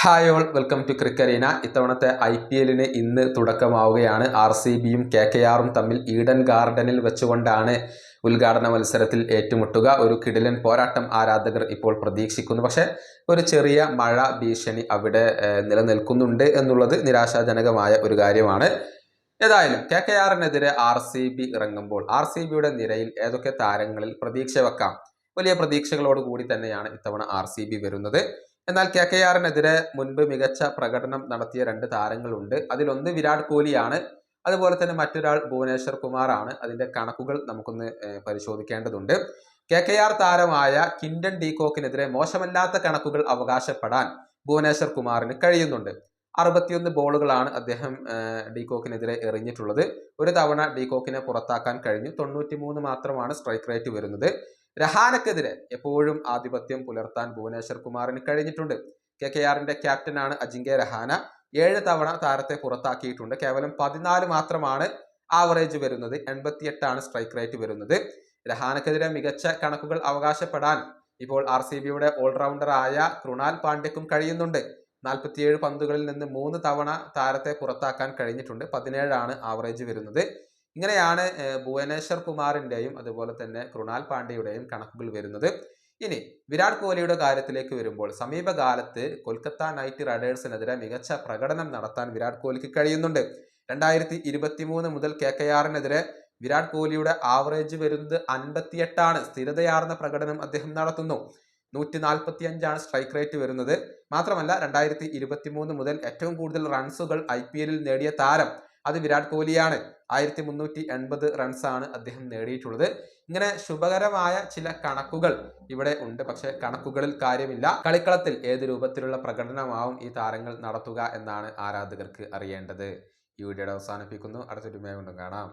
Hi all welcome to ക്രിക്കറീന ഇത്തവണത്തെ I P എല്ലിന് ഇന്ന് തുടക്കമാവുകയാണ്. ആർ സി ബിയും കെ കെ ആറും തമ്മിൽ ഈഡൻ ഗാർഡനിൽ വെച്ചുകൊണ്ടാണ് ഉദ്ഘാടന മത്സരത്തിൽ ഏറ്റുമുട്ടുക. ഒരു കിടിലൻ പോരാട്ടം ആരാധകർ ഇപ്പോൾ പ്രതീക്ഷിക്കുന്നു. പക്ഷേ ഒരു ചെറിയ മഴ ഭീഷണി അവിടെ നിലനിൽക്കുന്നുണ്ട് എന്നുള്ളത് നിരാശാജനകമായ ഒരു കാര്യമാണ്. ഏതായാലും കെ കെ ആറിനെതിരെ ആർ സി ബി ഇറങ്ങുമ്പോൾ ആർ സി ബിയുടെ നിരയിൽ ഏതൊക്കെ താരങ്ങളിൽ പ്രതീക്ഷ വെക്കാം? വലിയ പ്രതീക്ഷകളോട് കൂടി തന്നെയാണ് ഇത്തവണ ആർ സി ബി വരുന്നത്. എന്നാൽ കെ കെ ആറിനെതിരെ മുൻപ് മികച്ച പ്രകടനം നടത്തിയ രണ്ട് താരങ്ങളുണ്ട്. അതിലൊന്ന് വിരാട് കോഹ്ലിയാണ്. അതുപോലെ തന്നെ മറ്റൊരാൾ ഭുവനേശ്വർ കുമാറാണ്. അതിന്റെ കണക്കുകൾ നമുക്കൊന്ന് പരിശോധിക്കേണ്ടതുണ്ട്. കെ കെ ആർ താരമായ കിൻഡൻ ഡീകോക്കിനെതിരെ മോശമല്ലാത്ത കണക്കുകൾ അവകാശപ്പെടാൻ ഭുവനേശ്വർ കുമാറിന് കഴിയുന്നുണ്ട്. അറുപത്തിയൊന്ന് ബോളുകളാണ് അദ്ദേഹം ഡീകോക്കിനെതിരെ എറിഞ്ഞിട്ടുള്ളത്. ഒരു തവണ ഡീകോക്കിനെ പുറത്താക്കാൻ കഴിഞ്ഞു. തൊണ്ണൂറ്റി മൂന്ന് മാത്രമാണ് സ്ട്രൈക്ക് റേറ്റ് വരുന്നത്. രഹാനക്കെതിരെ എപ്പോഴും ആധിപത്യം പുലർത്താൻ ഭുവനേശ്വർ കുമാറിന് കഴിഞ്ഞിട്ടുണ്ട്. കെ കെ ആറിന്റെ ക്യാപ്റ്റനാണ് അജിങ്ക്യ രഹാന. ഏഴ് തവണ താരത്തെ പുറത്താക്കിയിട്ടുണ്ട്. കേവലം പതിനാല് മാത്രമാണ് ആവറേജ് വരുന്നത്. എൺപത്തിയെട്ടാണ് സ്ട്രൈക്ക് റേറ്റ് വരുന്നത്. രഹാനക്കെതിരെ മികച്ച കണക്കുകൾ അവകാശപ്പെടാൻ ഇപ്പോൾ ആർ സി ബിയുടെ ഓൾറൗണ്ടറായ കൃണാൽ പാണ്ഡ്യക്കും കഴിയുന്നുണ്ട്. നാൽപ്പത്തിയേഴ് പന്തുകളിൽ നിന്ന് മൂന്ന് തവണ താരത്തെ പുറത്താക്കാൻ കഴിഞ്ഞിട്ടുണ്ട്. പതിനേഴാണ് ആവറേജ് വരുന്നത്. ഇങ്ങനെയാണ് ഭുവനേശ്വർ കുമാറിന്റെയും അതുപോലെ തന്നെ കൃണാൽ പാണ്ഡ്യയുടെയും കണക്കുകൾ വരുന്നത്. ഇനി വിരാട് കോഹ്ലിയുടെ കാര്യത്തിലേക്ക് വരുമ്പോൾ സമീപകാലത്ത് കൊൽക്കത്ത നൈറ്റ് റൈഡേഴ്സിനെതിരെ മികച്ച പ്രകടനം നടത്താൻ വിരാട് കോഹ്ലിക്ക് കഴിയുന്നുണ്ട്. രണ്ടായിരത്തി ഇരുപത്തി മൂന്ന് മുതൽ കെ കെ ആറിനെതിരെ വിരാട് കോഹ്ലിയുടെ ആവറേജ് വരുന്നത് അൻപത്തിയെട്ടാണ്. സ്ഥിരതയാർന്ന പ്രകടനം അദ്ദേഹം നടത്തുന്നു. നൂറ്റി നാൽപ്പത്തി അഞ്ചാണ് സ്ട്രൈക്ക് റേറ്റ് വരുന്നത്. മാത്രമല്ല രണ്ടായിരത്തി ഇരുപത്തി മൂന്ന് മുതൽ ഏറ്റവും കൂടുതൽ റൺസുകൾ ഐ പി എല്ലിൽ നേടിയ താരം അത് വിരാട് കോഹ്ലിയാണ്. ആയിരത്തി മുന്നൂറ്റി എൺപത് റൺസാണ് അദ്ദേഹം നേടിയിട്ടുള്ളത്. ഇങ്ങനെ ശുഭകരമായ ചില കണക്കുകൾ ഇവിടെ ഉണ്ട്. പക്ഷെ കണക്കുകളിൽ കാര്യമില്ല. കളിക്കളത്തിൽ ഏത് രൂപത്തിലുള്ള പ്രകടനമാവും ഈ താരങ്ങൾ നടത്തുക എന്നാണ് ആരാധകർക്ക് അറിയേണ്ടത്. ഈ വീഡിയോയുടെ അവസാനിപ്പിക്കുന്നു. അടുത്തൊരു മേ കൊണ്ടും കാണാം.